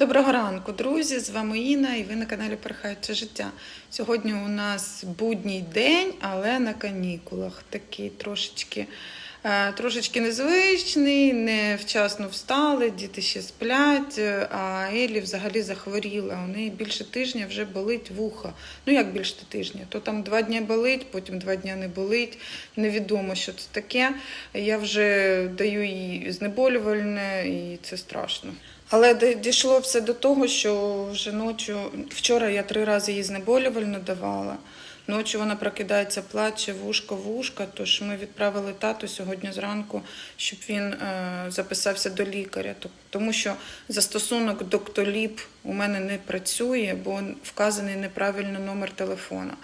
Доброго ранку, друзі! З вами Інна і ви на каналі Перхаюче життя. Сьогодні у нас будній день, але на канікулах. Такий трошечки, е, трошечки незвичний, не вчасно встали, діти ще сплять, е, а Елі взагалі захворіла. У неї більше тижня вже болить вухо. Ну як більше тижня? То там два дні болить, потім два дні не болить. Невідомо, що це таке. Я вже даю їй знеболювальне, і це страшно. Але дійшло все до того, що вже ночі, вчора я три рази їй знеболювально давала. Ночі вона прокидається, плаче, вушко, вушка. Тож ми відправили тату сьогодні зранку, щоб він е, записався до лікаря. Тому що застосунок Доктоліп у мене не працює, бо вказаний неправильно номер телефона.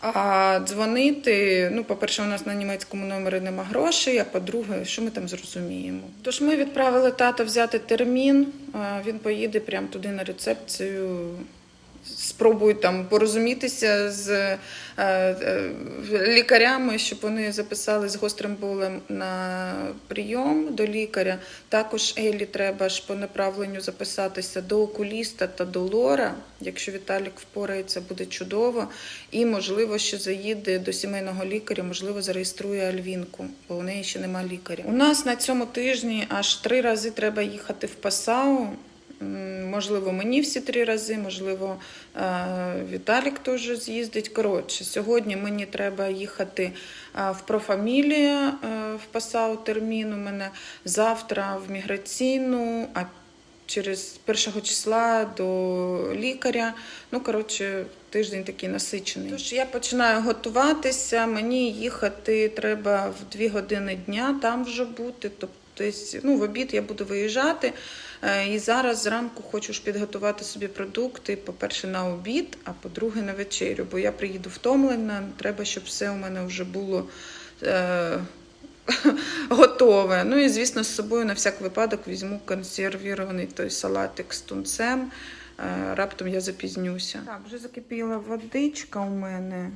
А дзвонити, ну, по-перше, у нас на німецькому номері нема грошей, а по-друге, що ми там зрозуміємо. Тож ми відправили тата взяти термін, він поїде прямо туди на рецепцію. Спробують там порозумітися з е, е, лікарями, щоб вони записали з гострим болем на прийом до лікаря. Також Елі треба ж по направленню записатися до окуліста та до лора. Якщо Віталік впорається, буде чудово. І, можливо, ще заїде до сімейного лікаря, можливо, зареєструє Альвінку, бо у неї ще нема лікаря. У нас на цьому тижні аж три рази треба їхати в Пасау. Можливо, мені всі три рази, можливо, е, Віталік теж з'їздить. Коротше, сьогодні мені треба їхати е, в профамілія е, в Пасау термін у мене, завтра в міграційну, а через першого числа до лікаря. Ну, коротше, тиждень такий насичений. Тож я починаю готуватися. Мені їхати треба в дві години дня, там вже бути. Тобто, десь, ну, в обід я буду виїжджати. Е, І зараз зранку хочу ж підготувати собі продукти, по-перше, на обід, а по-друге, на вечерю. Бо я приїду втомлена, треба, щоб все у мене вже було. Е- готове. Ну і, звісно, з собою на всяк випадок візьму консервірований той салатик з тунцем. Е, Раптом я запізнюся. Так, вже закипіла водичка у мене.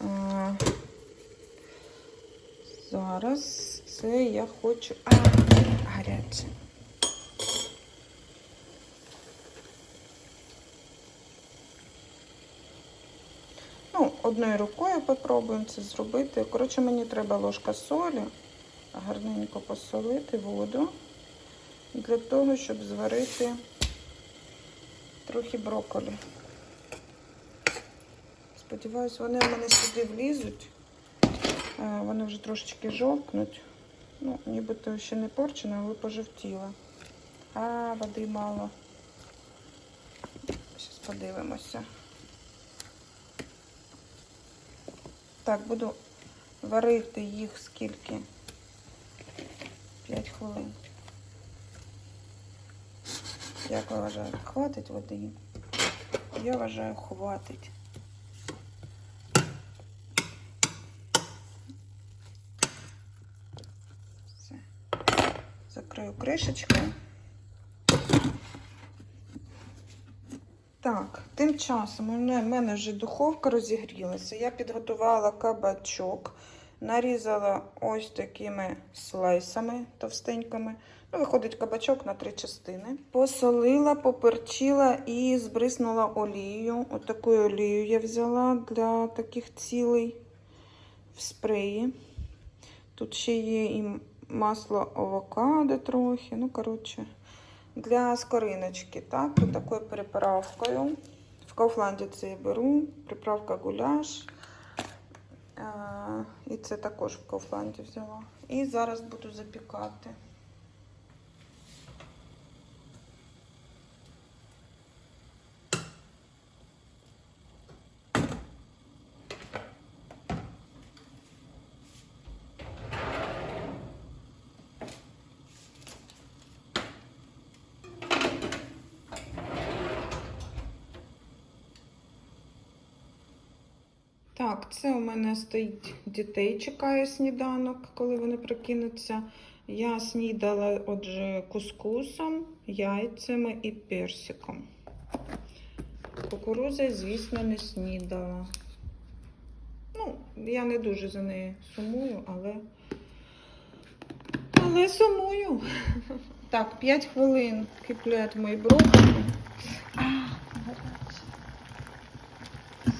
Е, Зараз це я хочу. А, гаряче. Ну, одною рукою попробуємо це зробити. Коротше, мені треба ложка солі, гарненько посолити воду для того, щоб зварити трохи брокколі. Сподіваюсь, вони в мене сюди влізуть. Е, Вони вже трошечки жовкнуть. Ну, нібито ще не порчено, але пожовтіло. А, води мало. Зараз подивимося. Так, буду варити їх скільки? 5 хвилин. Як ви вважаєте, хватить води? Я вважаю, хватить. Все. Закрию кришечкою. Так, тим часом у мене, вже духовка розігрілася. Я підготувала кабачок, нарізала ось такими слайсами товстенькими. Ну, виходить кабачок на три частини. Посолила, поперчила і збриснула олією. Отаку олію я взяла для таких цілей в спреї. Тут ще є і масло авокадо трохи. Ну, коротше для скориночки, так, вот такою приправкою. В Кауфланді це я беру, приправка гуляш. Е, І це також в Кауфланді взяла. І зараз буду запікати. Так, це у мене стоїть дітей, чекає сніданок, коли вони прокинуться. Я снідала, отже, кускусом, яйцями і персиком. Кукурудза, звісно, не снідала. Ну, я не дуже за нею сумую, але. Але сумую. Так, 5 хвилин киплять мої брокколі.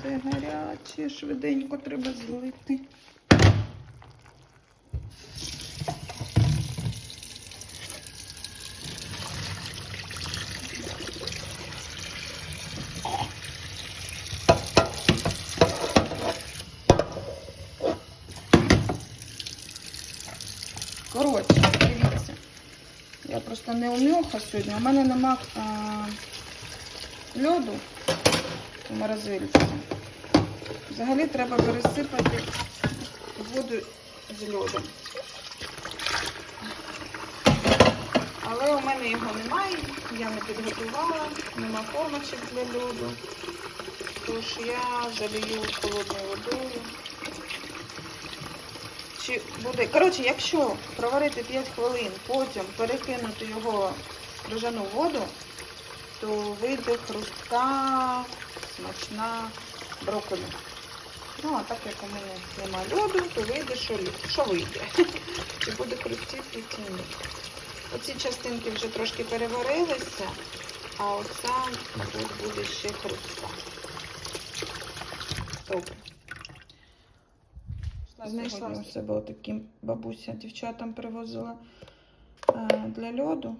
Це гаряче, швиденько треба злити. Коротше, дивіться. Я просто не умілка сьогодні. У мене нема а, льоду у морозильці. Взагалі треба пересипати воду з льодом. Але у мене його немає, я не підготувала, нема формочок для льоду. Тож я залию холодною водою. Чи буде. Коротше, якщо проварити 5 хвилин, потім перекинути його в крижану воду, то вийде хрустка, смачна брокколі. Ну, а так як у мене немає льоду, то вийде, що, що вийде. Чи буде хрустіти, чи ні. Оці частинки вже трошки переварилися, а оця тут буде ще хрустка. Добре. Знайшла у себе отакі бабуся дівчатам привозила е, для льоду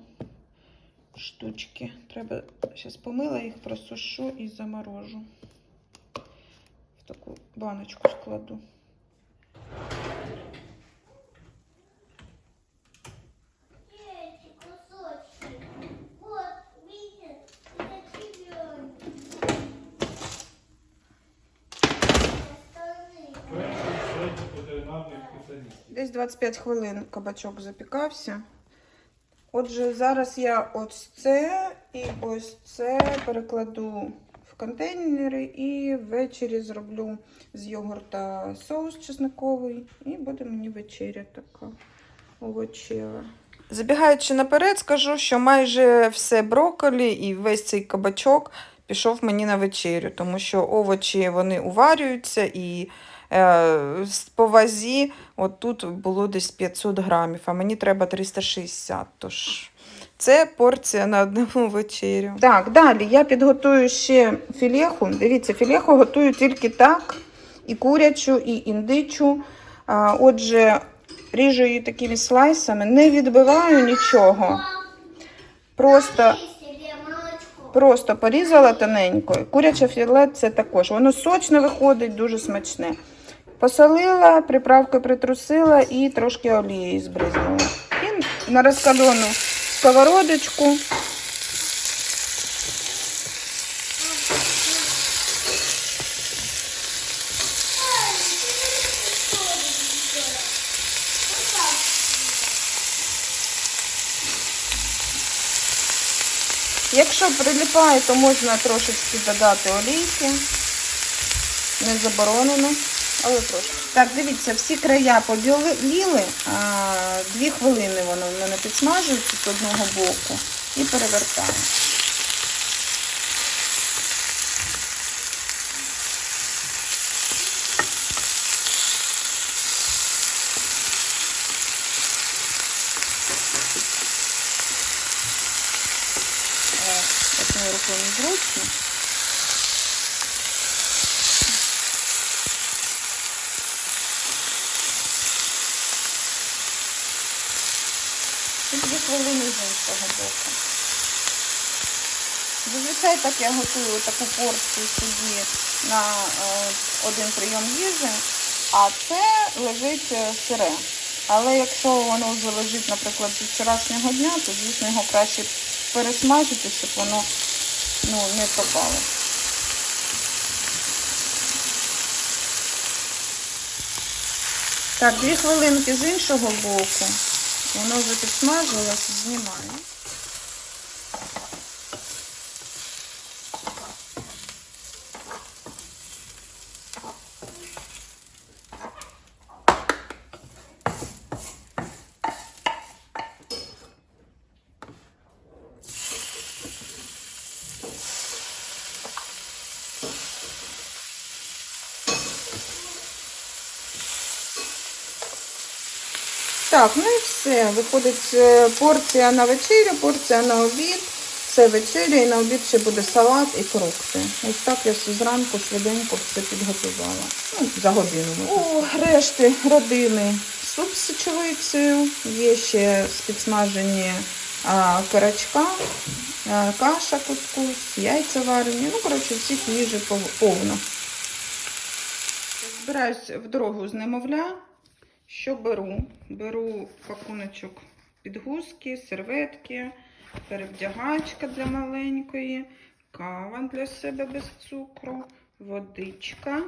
штучки. Треба зараз помила їх, просушу і заморожу. В таку баночку складу. Эти кусочки. Вот, видите, это чемпион. Остальные. ветеринарних спеціалістів. Десь 25 хвилин кабачок запікався. Отже, зараз я ось це і ось це перекладу контейнери і ввечері зроблю з йогурта соус чесниковий. І буде мені вечеря така овочева. Забігаючи наперед, скажу, що майже все брокколі і весь цей кабачок пішов мені на вечерю, тому що овочі вони уварюються і е, по вазі от тут було десь 500 грамів, а мені треба 360. Тож це порція на одну вечерю. Так, далі я підготую ще філеху. Дивіться, філеху готую тільки так: і курячу, і індичу. Отже, ріжу її такими слайсами, не відбиваю нічого. Просто. Просто порізала тоненько. Куряче філе це також. Воно сочне виходить, дуже смачне. Посолила, приправкою притрусила і трошки олії збризнула. І на розкалену сковородочку. Якщо прилипає, то можна трошечки додати олійки. Не заборонено, але трошки. Так, дивіться, всі края поділили. а, Дві хвилини воно в мене підсмажується з одного боку і перевертаю. Е, Одною рукою незручно. І дві хвилини з іншого боку. Зазвичай так я готую таку порцію собі на е, один прийом їжі, а це лежить е, сире. Але якщо воно вже лежить, наприклад, з вчорашнього дня, то звісно його краще пересмажити, щоб воно ну, не пропало. Так, дві хвилинки з іншого боку. Воно вже підсмажилось, знімаю. Так, ну і все. Виходить е, порція на вечерю, порція на обід. Це вечеря і на обід ще буде салат і фрукти. Ось так я все зранку швиденько все підготувала. Ну, за годину. О, решти родини. Суп з сечовицею, є ще підсмажені а, карачка, а, каша кускус, яйця варені. Ну, коротше, всіх їжі повно. Збираюсь в дорогу з немовля. Що беру? Беру пакуночок підгузки, серветки, перевдягачка для маленької, кава для себе без цукру, водичка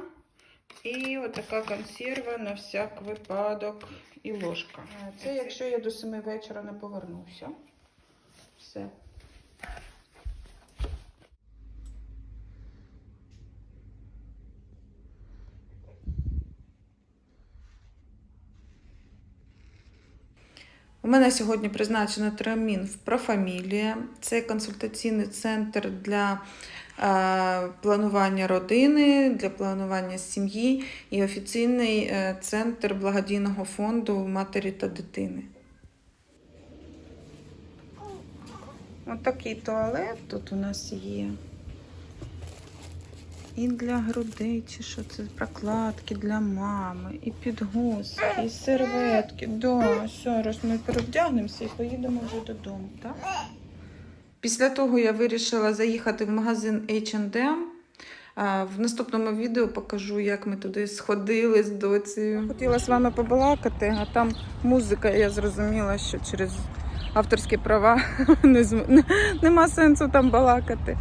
і отака консерва на всяк випадок і ложка. Це якщо я до 7 вечора не повернуся. Все. У мене сьогодні призначено термін в Профамілія. Це консультаційний центр для е, планування родини, для планування сім'ї і офіційний е, центр благодійного фонду матері та дитини. Ось такий туалет тут у нас є. І для грудей, чи що це прокладки для мами, і підгузки, і серветки. Да, зараз ми перевдягнемося і поїдемо вже додому, так? Після того я вирішила заїхати в магазин H&M. В наступному відео покажу, як ми туди сходили з доцею. Хотіла з вами побалакати, а там музика, я зрозуміла, що через авторські права нема сенсу там балакати.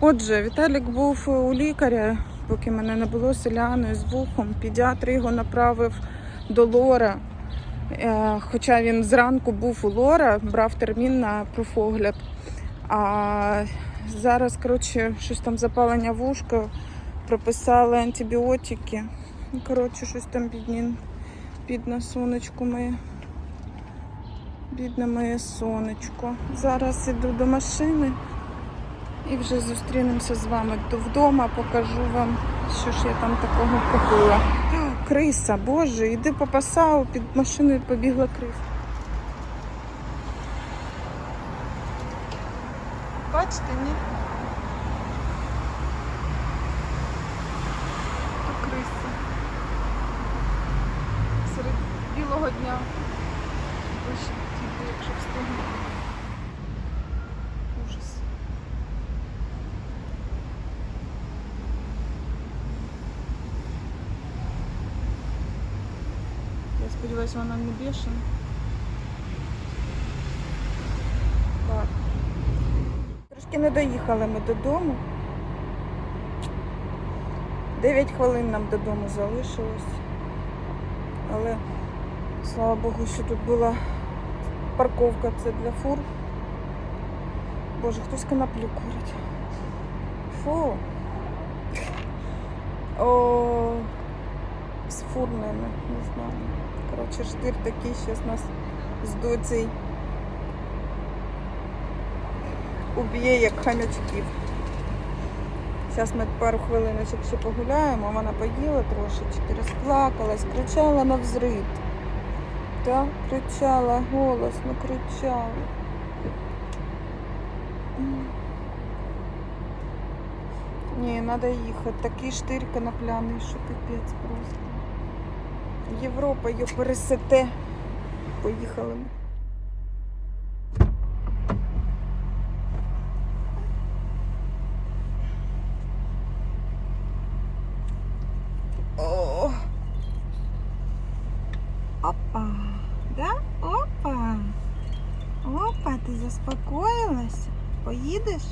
Отже, Віталік був у лікаря, поки мене не було селяною з вухом. Педіатр його направив до Лора. Е, Хоча він зранку був у Лора, брав термін на профогляд. А зараз, коротше, щось там запалення вушка, прописали антибіотики. Коротше, щось там бідні, бідне сонечко моє. Бідне моє сонечко. Зараз іду до машини. І вже зустрінемося з вами до- вдома, покажу вам, що ж я там такого купила. Криса, боже, іди по пасау, під машиною побігла криса. Бачите, ні? То. Серед білого дня. Вище тільки, якщо встигну. Ужас. Я сподіваюся, вона не бешена. Так. Трошки не доїхали ми додому. 9 хвилин нам додому залишилось. Але слава Богу, що тут була парковка це для фур. Боже, хтось коноплю курить. Фу. О, з фур, наверное, не знаю. Коротше, штир такий, зараз нас з доцей уб'є, як хам'ячків. Зараз ми пару хвилиночок ще погуляємо, вона поїла трошечки, розплакалась, кричала на взрив. Так, кричала, голосно кричала. Ні, треба їхати. Такий штир конопляний, що пипець просто. Європа його пересете. Поїхали. О! Опа! Да? Опа! Опа, ти заспокоїлась? Поїдеш?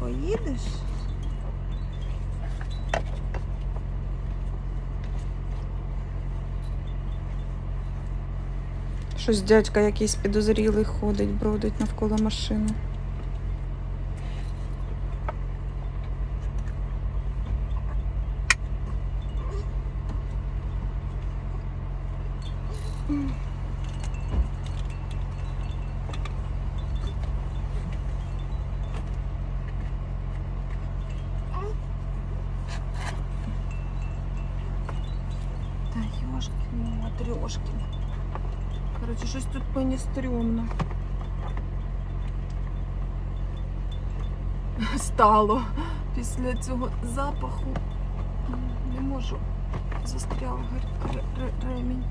Поїдеш? Щось дядька якийсь підозрілий ходить, бродить навколо машини. Та ёшкин, матрёшкин. Коротше, щось тут мені стрьомно. Стало після цього запаху. Не можу. Застряв гар- ре- ре- ремінь.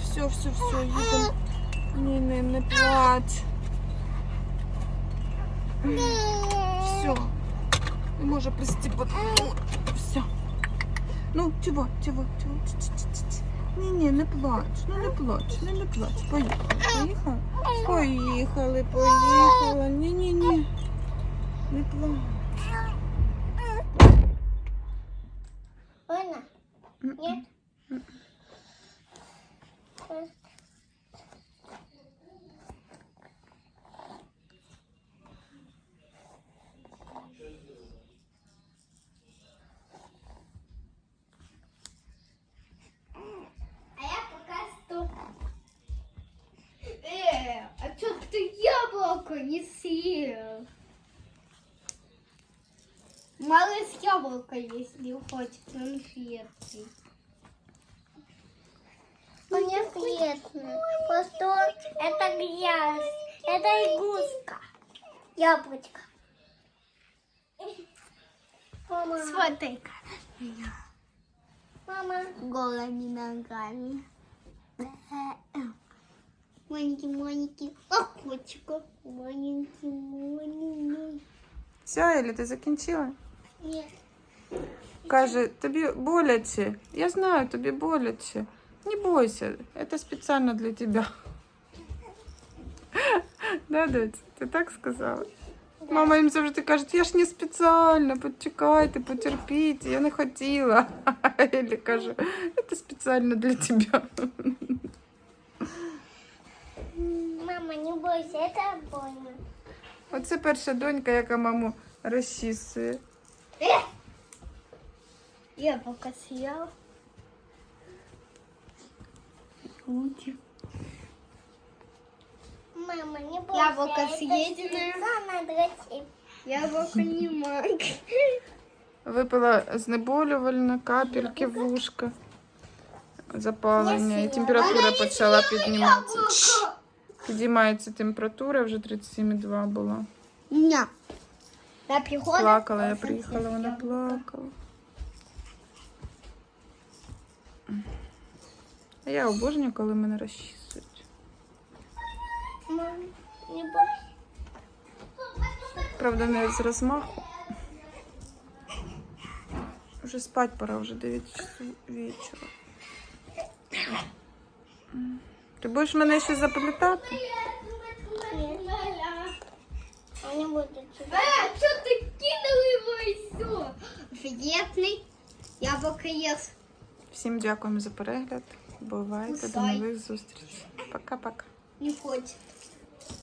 Все, все, все, їдемо. Ні, не, не плач. Все. Не може пристіпати. Ну, чого, чого, чого? Ч-ч-ч-ч. Ні, ні, не плач, ну не плач, ну не плач. Поїхали, поїхали. Поїхали, поїхали. Ні, ні, ні. Не плач. Вона? Нет? Не съел? Малыш яблоко, если хочет, конфетки. Конфетно. Просто это грязь. Это игрушка. Яблочко. Мама. Смотри-ка. Мама. Голыми ногами Маленький-маленький. А котика. Маленький-маленький. Все, Елі, ти закінчила? Нет. Каже, тобі боляче. Я знаю, тобі боляче. Не бойся, це спеціально для тебе. Да, доць, ти так сказала? Мама їм завжди каже, я ж не спеціально, почекайте, потерпіть, я не хотіла. А Елі каже, це спеціально для тебе. Мама, не бойся, это больно. Оце перша донька, яка маму розчісує. Я пока съел. Мама, не бойся. Яблоко это съеденное. специально для тебя. Яблоко не маг. Випила знеболювальне, капельки в вушка, запалення, і Я температура почала підніматися. Підіймається температура, вже 37,2 була. Ня. Я приходила. Плакала, я приїхала, вона плакала. А я обожнюю, коли мене розчісують. Правда, не з розмаху. Вже спать пора, вже 9 часов вечора. Ти будеш мене ще запам'ятати? Нет. Я не буду тебя. А, что ты кинул его и все? Офигетный. Яблоко ест. Всім дякуємо за перегляд. Бувайте, до Кусай. нових зустрічей. Пока-пока. Не хочет.